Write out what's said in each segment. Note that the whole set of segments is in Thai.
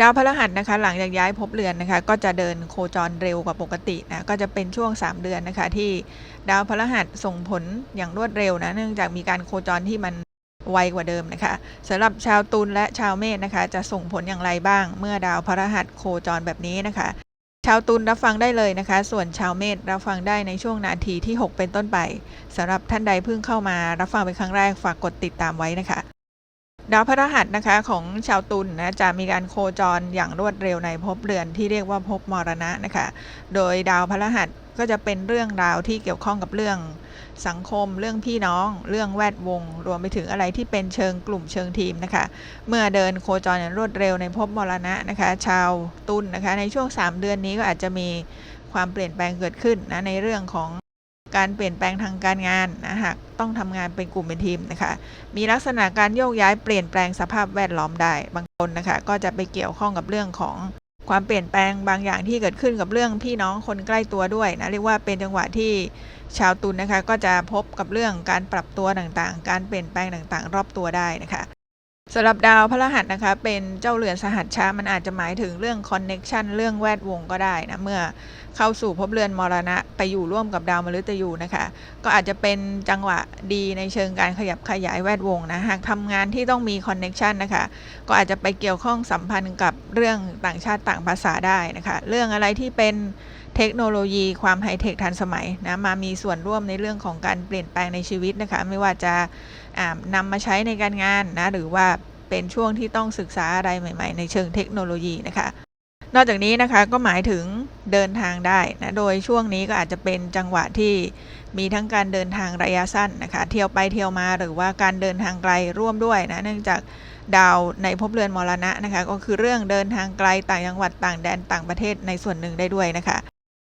ดาวพฤหัสนะคะหลังจากย้ายภพเรือนนะคะก็จะเดินโคจรเร็วกว่าปกตินะก็จะเป็นช่วง 3 เดือนนะคะที่ดาวพฤหัสส่งผลอย่างรวดเร็วนะเนื่องจากมีการโคจรที่มันไวกว่าเดิมนะคะสำหรับชาวตุลและชาวเมษนะคะ จะส่งผลอย่างไรบ้าง เมื่อดาวพฤหัสโคจรแบบนี้นะคะ ชาวตุลรับฟังได้เลยนะคะ ส่วนชาวเมษรับฟังได้ในช่วงนาทีที่ 6 เป็นต้นไปสำหรับท่านใดเพิ่งเข้ามารับฟังเป็นครั้งแรกฝากกดติดตามไว้นะคะ ดาวพฤหัสนะคะของชาวตุลนะจะมีการโคจรอย่างรวดเร็วในภพเรือนที่เรียกว่าภพมรณะนะคะ โดยดาวพฤหัสก็จะเป็นเรื่องราวที่เกี่ยวข้องกับเรื่องสังคม เรื่องพี่น้อง เรื่องแวดวง รวมไปถึงอะไรที่เป็นเชิงกลุ่มเชิงทีมนะคะ เมื่อเดินโคจรอย่างรวดเร็วในภพมรณะนะคะ ชาวตุลนะคะ ในช่วง 3 เดือนนี้ก็อาจจะมีความเปลี่ยนแปลงเกิดขึ้นนะในเรื่องของ การเปลี่ยนแปลงทางการงานนะหากต้องทำงานเป็นกลุ่มเป็นทีมนะคะ มีลักษณะการโยกย้ายเปลี่ยนแปลงสภาพแวดล้อมได้ บางคนนะคะ ก็จะไปเกี่ยวข้องกับเรื่องของความเปลี่ยนแปลงบางอย่างที่เกิดขึ้นกับเรื่องพี่น้องคนใกล้ตัวด้วยนะเรียกว่าเป็นจังหวะที่ชาวตุลนนะคะ ก็จะพบกับเรื่องการปรับตัวต่างๆ การเปลี่ยนแปลงต่างๆ รอบตัวได้นะคะ สำหรับดาวพฤหัสนะคะ เป็นเจ้าเรือนสหัชชามันอาจจะหมายถึงเรื่องคอนเน็ชันเรื่องแวดวงก็ได้นะ เมื่อเข้าสู่ภพเรือนมรณะ ไปอยู่ร่วมกับดาวมฤตยูนะคะ ก็อาจจะเป็นจังหวะดีในเชิงการขยับขยายแวดวงนะ หากทำงานที่ต้องมีคอนเน็ชันนะคะ ก็อาจจะไปเกี่ยวข้องสัมพันธ์กับเรื่องต่างชาติต่างภาษาได้นะคะ เรื่องอะไรที่เป็น เทคโนโลยีความไฮเทคทันสมัยนะมามีส่วนร่วมในเรื่องของการเปลี่ยนแปลงในชีวิตนะคะไม่ว่าจะนำมาใช้ในการงานนะหรือว่าเป็นช่วงที่ต้องศึกษาอะไรใหม่ ๆ ในเชิงเทคโนโลยีนะคะ นอกจากนี้นะคะก็หมายถึงเดินทางได้นะโดยช่วงนี้ก็อาจจะเป็นจังหวะที่มีทั้งการเดินทางระยะสั้นนะคะเที่ยวไปเที่ยวมาหรือว่าการเดินทางไกลร่วมด้วยนะเนื่องจากดาวในภพเรือนมรณะนะคะ ก็คือเรื่องเดินทางไกลต่างจังหวัดต่างแดนต่างประเทศในส่วนหนึ่งได้ด้วยนะคะ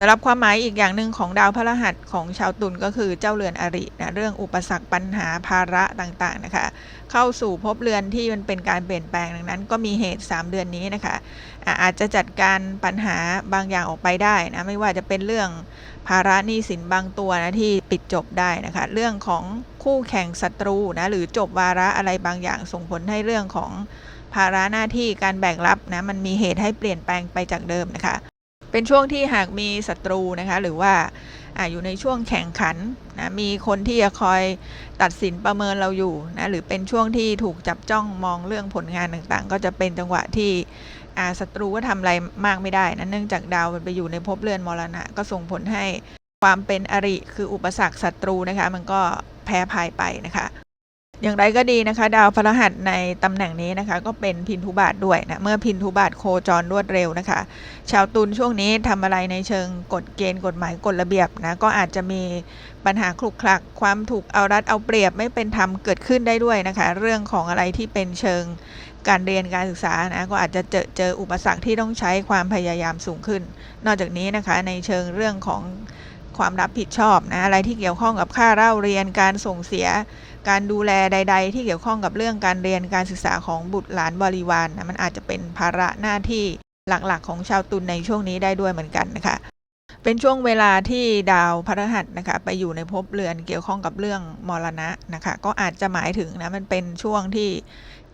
สำหรับความหมายอีกอย่างหนึ่งของดาวพฤหัสของชาวตุลก็คือเจ้าเรือนอรินะเรื่องอุปสรรคปัญหาภาระต่างๆนะคะ เข้าสู่ภพเรือนที่มันเป็นการเปลี่ยนแปลงดังนั้น ก็มีเหตุ 3 เดือนนี้นะคะอาอาจจะจัดการปัญหาบางอย่างออกไปได้นะไม่ว่าจะเป็นเรื่องภาระหนี้สินบางตัวนะที่ปิดจบได้นะคะเรื่องของคู่แข่งศัตรูนะหรือจบวาระอะไรบางอย่างส่งผลให้เรื่องของภาระหน้าที่การแบ่งรับนะมันมีเหตุให้เปลี่ยนแปลงไปจากเดิมนะคะ เป็นช่วงที่หากมีศัตรูนะคะหรือว่าออยู่ในช่วงแข่งขันนะมีคนที่จะคอยตัดสินประเมินเราอยู่นะหรือเป็นช่วงที่ถูกจับจ้องมองเรื่องผลงานต่างๆ ก็จะเป็นจังหวะที่ศัตรูก็ทำอะไรมากไม่ได้นะเนื่องจากดาวมันไปอยู่ในภพเรือนมรณะ ก็ส่งผลให้ความเป็นอริคืออุปสรรคศัตรูนะคะมันก็แพ้ภายไปนะคะ อย่างไรก็ดีนะคะ ดาวพฤหัสในตำแหน่งนี้นะคะ ก็เป็นพินทุบาทด้วยนะ เมื่อพินทุบาทโคจรรวดเร็วนะคะ ชาวตุลช่วงนี้ทำอะไรในเชิงกฎเกณฑ์กฎหมายกฎระเบียบนะ ก็อาจจะมีปัญหาคลุกคลัก ความถูกเอารัดเอาเปรียบไม่เป็นธรรมเกิดขึ้นได้ด้วยนะคะ เรื่องของอะไรที่เป็นเชิงการเรียนการศึกษานะก็อาจจะเจอเจออุปสรรคที่ต้องใช้ความพยายามสูงขึ้น นอกจากนี้นะคะในเชิงเรื่องของความรับผิดชอบนะอะไรที่เกี่ยวข้องกับค่าเล่าเรียนการส่งเสีย การดูแลใด ๆ ที่เกี่ยวข้องกับเรื่องการเรียนการศึกษาของบุตรหลานบริวารนนะมันอาจจะเป็นภาระหน้าที่หลักๆ ของชาวตุลในช่วงนี้ได้ด้วยเหมือนกันนะคะ เป็นช่วงเวลาที่ดาวพฤหัสนะคะไปอยู่ในภพเรือนเกี่ยวข้องกับเรื่องมรณะนะคะ ก็อาจจะหมายถึงนะมันเป็นช่วงที่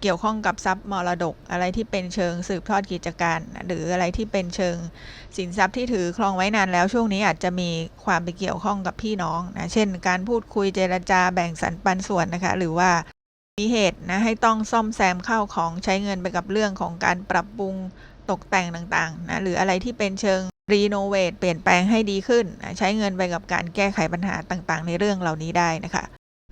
เกี่ยวข้องกับทรัพย์มรดก อะไรที่เป็นเชิงสืบทอดกิจการ หรืออะไรที่เป็นเชิงสินทรัพย์ที่ถือครองไว้นานแล้วช่วงนี้อาจจะมีความไปเกี่ยวข้องกับพี่น้องนะเช่น การพูดคุยเจรจาแบ่งสรรปันส่วนนะคะ หรือว่ามีเหตุนะให้ต้องซ่อมแซมเข้าของใช้เงินไปกับเรื่องของการปรับปรุงตกแต่งต่างๆนะหรืออะไรที่เป็นเชิงรีโนเวทเปลี่ยนแปลงให้ดีขึ้นนะใช้เงินไปกับการแก้ไขปัญหาต่างๆ ในเรื่องเหล่านี้ได้นะคะ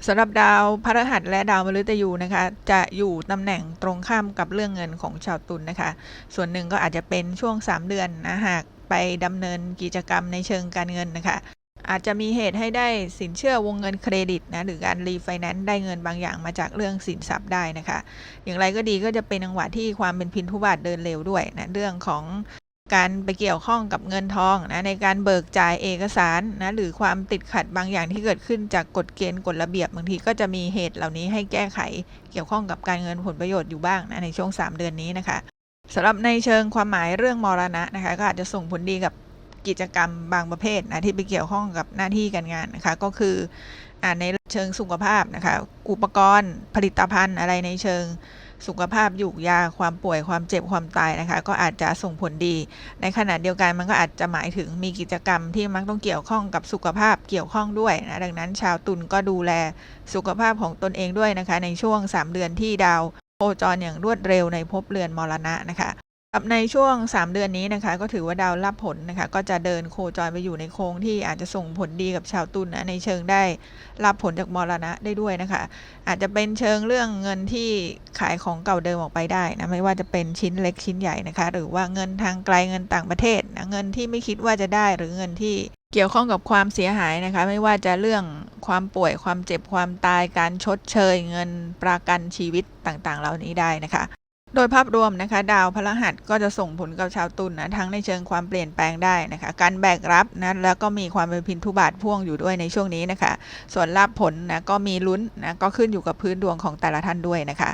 สำหรับดาวพฤหัสและดาวมฤตยูนะคะ จะอยู่ตำแหน่งตรงข้ามกับเรื่องเงินของชาวตุลนนะคะ ส่วนหนึ่งก็อาจจะเป็นช่วง 3 เดือนนะหากไปดำเนินกิจกรรมในเชิงการเงินนะคะ อาจจะมีเหตุให้ได้สินเชื่อวงเงินเครดิตนะหรือการรีไฟแนนซ์ได้เงินบางอย่างมาจากเรื่องสินทรัพย์ได้นะคะ อย่างไรก็ดีก็จะเป็นจังหวะที่ความเป็นพินทุบาทเดินเร็วด้วยนะเรื่องของ การไปเกี่ยวข้องกับเงินทองนะในการเบิกจ่ายเอกสารนะหรือความติดขัดบางอย่างที่เกิดขึ้นจากกฎเกณฑ์กฎระเบียบบางทีก็จะมีเหตุเหล่านี้ให้แก้ไขเกี่ยวข้องกับการเงินผลประโยชน์อยู่บ้างนะในช่วง 3 เดือนนี้นะคะสำหรับในเชิงความหมายเรื่องมรณะนะคะก็อาจจะส่งผลดีกับกิจกรรมบางประเภทนะที่ไปเกี่ยวข้องกับหน้าที่การงานนะคะก็คืออในเชิงสุขภาพนะคะอุปกรณ์ผลิตภัณฑ์อะไรในเชิง สุขภาพอยุกยาความป่วยความเจ็บความตายนะคะ ก็อาจจะส่งผลดี ในขณะเดียวกันมันก็อาจจะหมายถึงมีกิจกรรมที่มักต้องเกี่ยวข้องกับสุขภาพเกี่ยวข้องด้วยนะดังนั้นชาวตุลก็ดูแลสุขภาพของตนเองด้วยนะคะ ในช่วง 3 เดือนที่ดาวโคจรอย่างรวดเร็วในภพเรือนมรณะนะคะ กับในช่วง 3 เดือนนี้นะคะ ก็ถือว่าดาวรับผลนะคะ ก็จะเดินโคจรไปอยู่ในโค้งที่อาจจะส่งผลดีกับชาวตุลนะในเชิงได้รับผลจากมรณะได้ด้วยนะคะ อาจจะเป็นเชิงเรื่องเงินที่ขายของเก่าเดิมออกไปได้นะไม่ว่าจะเป็นชิ้นเล็กชิ้นใหญ่นะคะ หรือว่าเงินทางไกลเงินต่างประเทศนะเงินที่ไม่คิดว่าจะได้หรือเงินที่เกี่ยวข้องกับความเสียหายนะคะ ไม่ว่าจะเรื่องความป่วยความเจ็บความตายการชดเชยเงินประกันชีวิตต่างๆ เหล่านี้ได้นะคะ โดยภาพรวมนะคะ ดาวพฤหัสก็จะส่งผลกับชาวตุลนนะทั้งในเชิงความเปลี่ยนแปลงได้นะคะ การแบกรับนะแล้วก็มีความเป็นพินทุบาทพ่วงอยู่ด้วยในช่วงนี้นะคะ ส่วนลาบผลนะก็มีลุ้นนะก็ขึ้นอยู่กับพื้นดวงของแต่ละท่านด้วยนะคะ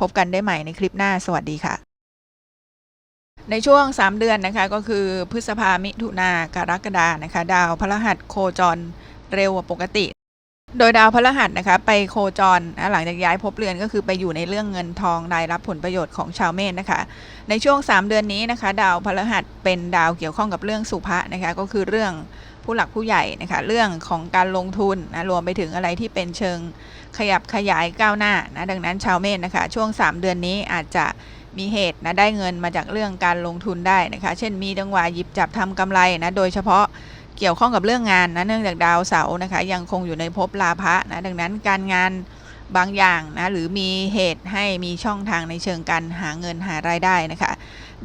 พบกันได้ใหม่ในคลิปหน้าสวัสดีค่ะในช่วง 3 เดือนนะคะก็คือพฤษภามิถุนากรกฎานะคะ ดาวพฤหัสโคจรเร็วกว่าปกติ โดยดาวพฤหัสนะคะไปโคจรนะหลังจากย้ายภพเรือนก็คือไปอยู่ในเรื่องเงินทองรายรับผลประโยชน์ของชาวเมษนะคะ ในช่วง 3 เดือนนี้นะคะ ดาวพฤหัสเป็นดาวเกี่ยวข้องกับเรื่องสุภะนะคะก็คือเรื่องผู้หลักผู้ใหญ่นะคะเรื่องของการลงทุนนะรวมไปถึงอะไรที่เป็นเชิงขยับขยายก้าวหน้านะดังนั้นชาวเมษนะคะ ช่วง 3 เดือนนี้อาจจะมีเหตุนะได้เงินมาจากเรื่องการลงทุนได้นะคะ เช่นมีจังหวะหยิบจับทำกำไรนะโดยเฉพาะ เกี่ยวข้องกับเรื่องงานนะเนื่องจากดาวเสาร์นะคะ ยังคงอยู่ในภพลาภะนะดังนั้นการงานบางอย่างนะหรือมีเหตุให้มีช่องทางในเชิงการหาเงินหารายได้นะคะ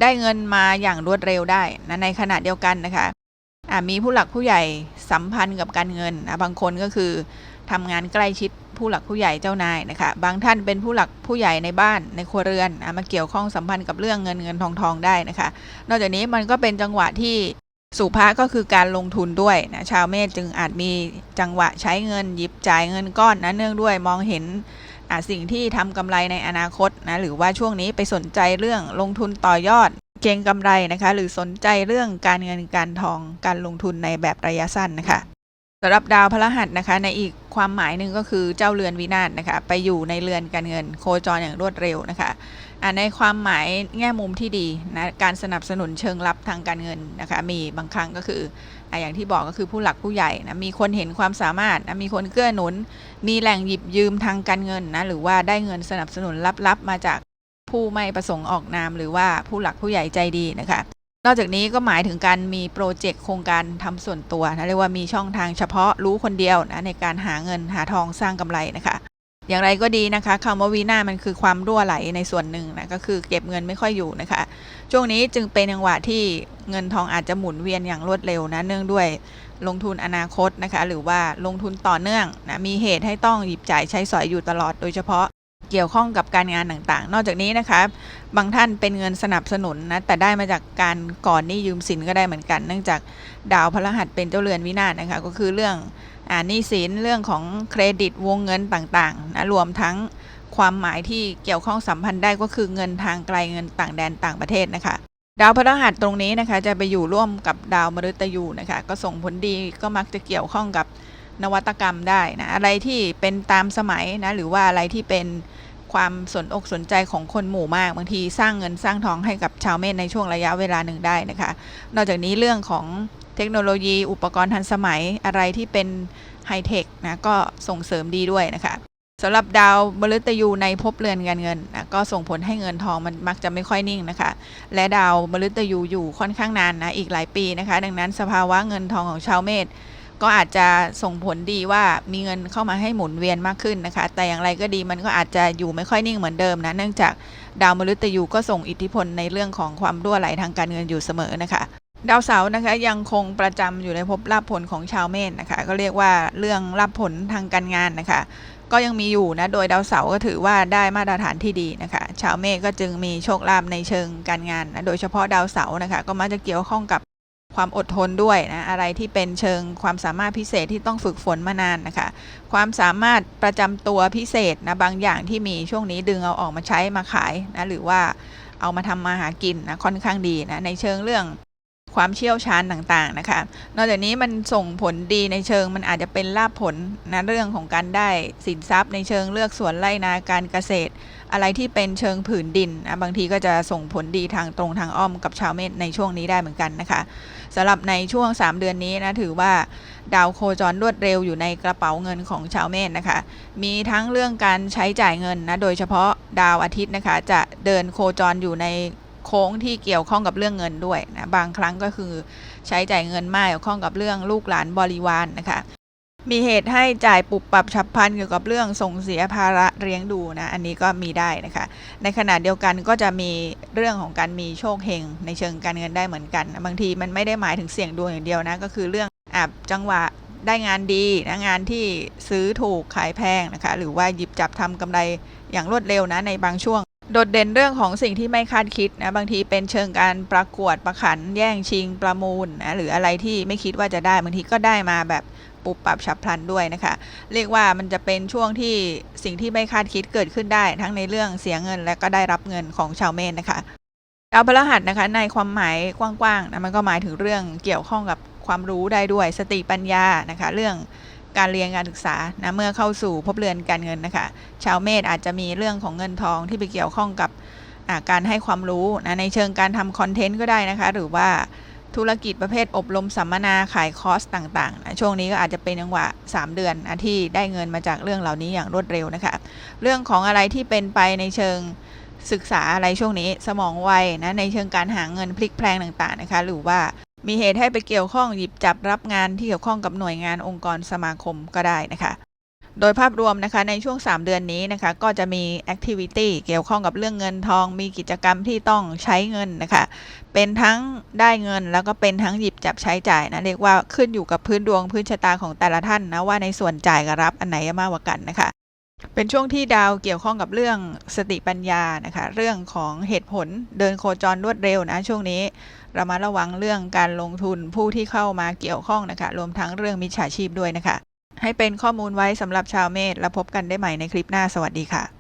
ได้เงินมาอย่างรวดเร็วได้นะในขณะเดียวกันนะคะมีผู้หลักผู้ใหญ่สัมพันธ์กับการเงินนะบางคนก็คือทำงานใกล้ชิดผู้หลักผู้ใหญ่เจ้านายนะคะ บางท่านเป็นผู้หลักผู้ใหญ่ในบ้านในครัวเรือนนะมาเกี่ยวข้องสัมพันธ์กับเรื่องเงินเงินทองทองได้นะคะ นอกจากนี้มันก็เป็นจังหวะที่ สุภาก็คือการลงทุนด้วยนะชาวเมษจึงอาจมีจังหวะใช้เงินหยิบจ่ายเงินก้อนนะเนื่องด้วยมองเห็นอ่าสิ่งที่ทำกำไรในอนาคตนะหรือว่าช่วงนี้ไปสนใจเรื่องลงทุนต่อยอด เก็งกำไรนะคะหรือสนใจเรื่องการเงินการทองการลงทุนในแบบระยะสั้นนะคะสำหรับดาวพฤหัสนะคะ ในอีกความหมายหนึ่งก็คือเจ้าเรือนวินาศนะคะ ไปอยู่ในเรือนการเงินโคจรอย่างรวดเร็วนะคะ ในความหมายแง่มุมที่ดีนะการสนับสนุนเชิงลับทางการเงินนะคะมีบางครั้งก็คือออย่างที่บอกก็คือผู้หลักผู้ใหญ่นะมีคนเห็นความสามารถนะมีคนเกื้อหนุน มีแหล่งหยิบยืมทางการเงินนะหรือว่าได้เงินสนับสนุนลับๆมาจากผู้ไม่ประสงค์ออกนาม หรือว่าผู้หลักผู้ใหญ่ใจดีนะคะนอกจากนี้ก็หมายถึงการมีโปรเจกต์โครงการทำส่วนตัวนะเรียกว่ามีช่องทางเฉพาะรู้คนเดียวนะในการหาเงินหาทองสร้างกำไรนะคะ อย่างไรก็ดีนะคะคำว่าวีนามันคือความรั่วไหลในส่วนหนึ่งนะก็คือเก็บเงินไม่ค่อยอยู่นะคะ ช่วงนี้จึงเป็นจังหวะที่เงินทองอาจจะหมุนเวียนอย่างรวดเร็วนะเนื่องด้วยลงทุนอนาคตนะคะ หรือว่าลงทุนต่อเนื่องนะมีเหตุให้ต้องหยิบจ่ายใช้สอยอยู่ตลอดโดยเฉพาะเกี่ยวข้องกับการงานต่างๆ นอกจากนี้นะคะบางท่านเป็นเงินสนับสนุนนะแต่ได้มาจากการก่อนหนี้ยืมสินก็ได้เหมือนกัน เนื่องจากดาวพฤหัสเป็นเจ้าเรือนวินาศนะคะก็คือเรื่อง หนี้สินเรื่องของเครดิตวงเงินต่างๆนะรวมทั้งความหมายที่เกี่ยวข้องสัมพันธ์ได้ก็คือเงินทางไกลเงินต่างแดนต่างประเทศนะคะ ดาวพฤหัสตรงนี้นะคะจะไปอยู่ร่วมกับดาวมฤตยูนะคะก็ส่งผลดีก็มักจะเกี่ยวข้องกับนวัตกรรมได้นะอะไรที่เป็นตามสมัยนะหรือว่าอะไรที่เป็นความสนอกสนใจของคนหมู่มากบางทีสร้างเงินสร้างทองให้กับชาวเมษในช่วงระยะเวลาหนึ่งได้นะคะ นอกจากนี้เรื่องของ เทคโนโลยี อุปกรณ์ทันสมัยอะไรที่เป็นไฮเทคนะก็ส่งเสริมดีด้วยนะคะสำหรับดาวมฤตยูในภพเรือนการเงินนะก็ส่งผลให้เงินทองมันมักจะไม่ค่อยนิ่งนะคะ และดาวมฤตยูอยู่ค่อนข้างนานนะอีกหลายปีนะคะ ดังนั้นสภาวะเงินทองของชาวเมษก็อาจจะส่งผลดีว่ามีเงินเข้ามาให้หมุนเวียนมากขึ้นนะคะ แต่อย่างไรก็ดีมันก็อาจจะอยู่ไม่ค่อยนิ่งเหมือนเดิมนะ เนื่องจากดาวมฤตยูก็ส่งอิทธิพลในเรื่องของความรั่วไหลทางการเงินอยู่เสมอนะคะ ดาวเสาร์นะคะยังคงประจำอยู่ในภพลาภผลของชาวเมษนะคะ ก็เรียกว่าเรื่องลาภผลทางการงานนะคะ ก็ยังมีอยู่นะโดยดาวเสาร์ก็ถือว่าได้มาตรฐานที่ดีนะคะ ชาวเมษก็จึงมีโชคลาภในเชิงการงานนะโดยเฉพาะดาวเสาร์นะคะ ก็มักจะเกี่ยวข้องกับความอดทนด้วยนะอะไรที่เป็นเชิงความสามารถพิเศษที่ต้องฝึกฝนมานานนะคะ ความสามารถประจำตัวพิเศษนะบางอย่างที่มีช่วงนี้ดึงเอาออกมาใช้มาขายนะหรือว่าเอามาทำมาหากินนะค่อนข้างดีนะในเชิงเรื่อง ความเชี่ยวชาญต่างๆนะคะ นอกจากนี้มันส่งผลดีในเชิงมันอาจจะเป็นลาภผลนะเรื่องของการได้สินทรัพย์ ในเชิงเลือกสวนไร่นาการเกษตร อะไรที่เป็นเชิงผืนดินนะบางทีก็จะส่งผลดีทางตรงทางอ้อมกับชาวเมษในช่วงนี้ได้เหมือนกันนะคะสำหรับในช่วง 3 เดือนนี้นะถือว่าดาวโคจรรวดเร็วอยู่ในกระเป๋าเงินของชาวเมษนะคะ มีทั้งเรื่องการใช้จ่ายเงินนะโดยเฉพาะดาวอาทิตย์นะคะ จะเดินโคจรอยู่ใน โค้งที่เกี่ยวข้องกับเรื่องเงินด้วยนะบางครั้งก็คือใช้จ่ายเงินมากเกี่ยวข้องกับเรื่องลูกหลานบริวารนนะคะมีเหตุให้จ่ายปุบปรับฉับพลันเกี่ยวกับเรื่องส่งเสียภาระเลี้ยงดูนะ อันนี้ก็มีได้นะคะ ในขณะเดียวกันก็จะมีเรื่องของการมีโชคเฮงในเชิงการเงินได้เหมือนกัน บางทีมันไม่ได้หมายถึงเสี่ยงดวงอย่างเดียวนะ ก็คือเรื่องอาบจังหวะได้งานดีนะงานที่ซื้อถูกขายแพงนะคะ หรือว่าหยิบจับทำกำไรอย่างรวดเร็วนะในบางช่วง โดดเด่นเรื่องของสิ่งที่ไม่คาดคิดนะบางทีเป็นเชิงการประกวดประขันแย่งชิงประมูลนะหรืออะไรที่ไม่คิดว่าจะได้บางทีก็ได้มาแบบปุบปับฉับพลันด้วยนะคะ เรียกว่ามันจะเป็นช่วงที่สิ่งที่ไม่คาดคิดเกิดขึ้นได้ ทั้งในเรื่องเสียเงินและก็ได้รับเงินของชาวเมษนะคะดาวพฤหัสนะคะในความหมายกว้างๆนะมันก็หมายถึงเรื่องเกี่ยวข้องกับความรู้ได้ด้วยสติปัญญานะคะ เรื่อง การเรียนการศึกษานะเมื่อเข้าสู่ภพเรือนการเงินนะคะ ชาวเมษอาจจะมีเรื่องของเงินทองที่ไปเกี่ยวข้องกับการให้ความรู้นะในเชิงการทำคอนเทนต์ก็ได้นะคะ หรือว่าธุรกิจประเภทอบรมสัมมนาขายคอร์สต่างๆนะช่วงนี้ก็อาจจะเป็นจังหวะ 3 เดือนนะที่ได้เงินมาจากเรื่องเหล่านี้อย่างรวดเร็วนะคะ เรื่องของอะไรที่เป็นไปในเชิงศึกษาอะไรช่วงนี้สมองไวนะในเชิงการหาเงินพลิกแพลงต่างๆนะคะ หรือว่า มีเหตุให้ไปเกี่ยวข้องหยิบจับรับงานที่เกี่ยวข้องกับหน่วยงานองค์กรสมาคมก็ได้นะคะโดยภาพรวมนะคะในช่วง 3 เดือนนี้นะคะก็จะมีแอคทิวิตี้เกี่ยวข้องกับเรื่องเงินทอง มีกิจกรรมที่ต้องใช้เงินนะคะเป็นทั้งได้เงินแล้วก็เป็นทั้งหยิบจับใช้จ่ายนะเรียกว่าขึ้นอยู่กับพื้นดวงพื้นชะตาของแต่ละท่านนะว่าในส่วนจ่ายกับรับอันไหนมากกว่ากันนะคะเป็นช่วงที่ดาวเกี่ยวข้องกับเรื่องสติปัญญานะคะเรื่องของเหตุผลเดินโคจรรวดเร็วนะช่วงนี้ รามาระวังเรื่องการลงทุนผู้ที่เข้ามาเกี่ยวข้องนะคะ รวมทั้งเรื่องมิจฉาชีพด้วยนะคะ ให้เป็นข้อมูลไว้สำหรับชาวเมษแล้วพบกันได้ใหม่ในคลิปหน้าสวัสดีค่ะ